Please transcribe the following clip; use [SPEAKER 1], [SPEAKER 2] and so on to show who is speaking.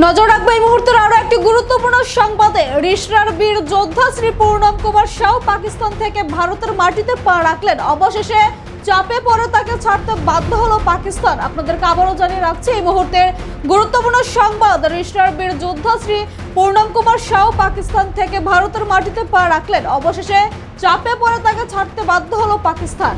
[SPEAKER 1] নজর রাখব এই মুহূর্তের আরও একটি গুরুত্বপূর্ণ সংবাদে। রিশরার বীর যোদ্ধা শ্রী পূর্ণম কুমার সাউ পাকিস্তান থেকে ভারতের মাটিতে পা রাখলেন। অবশেষে চাপে পরে তাকে ছাড়তে বাধ্য হলো পাকিস্তান। আপনাদেরকে আবারও জানিয়ে রাখছি, এই মুহূর্তের গুরুত্বপূর্ণ সংবাদ, রিশরার বীর যোদ্ধা শ্রী পূর্ণম কুমার সাউ পাকিস্তান থেকে ভারতের মাটিতে পা রাখলেন। অবশেষে চাপে পরে তাকে ছাড়তে বাধ্য হলো পাকিস্তান।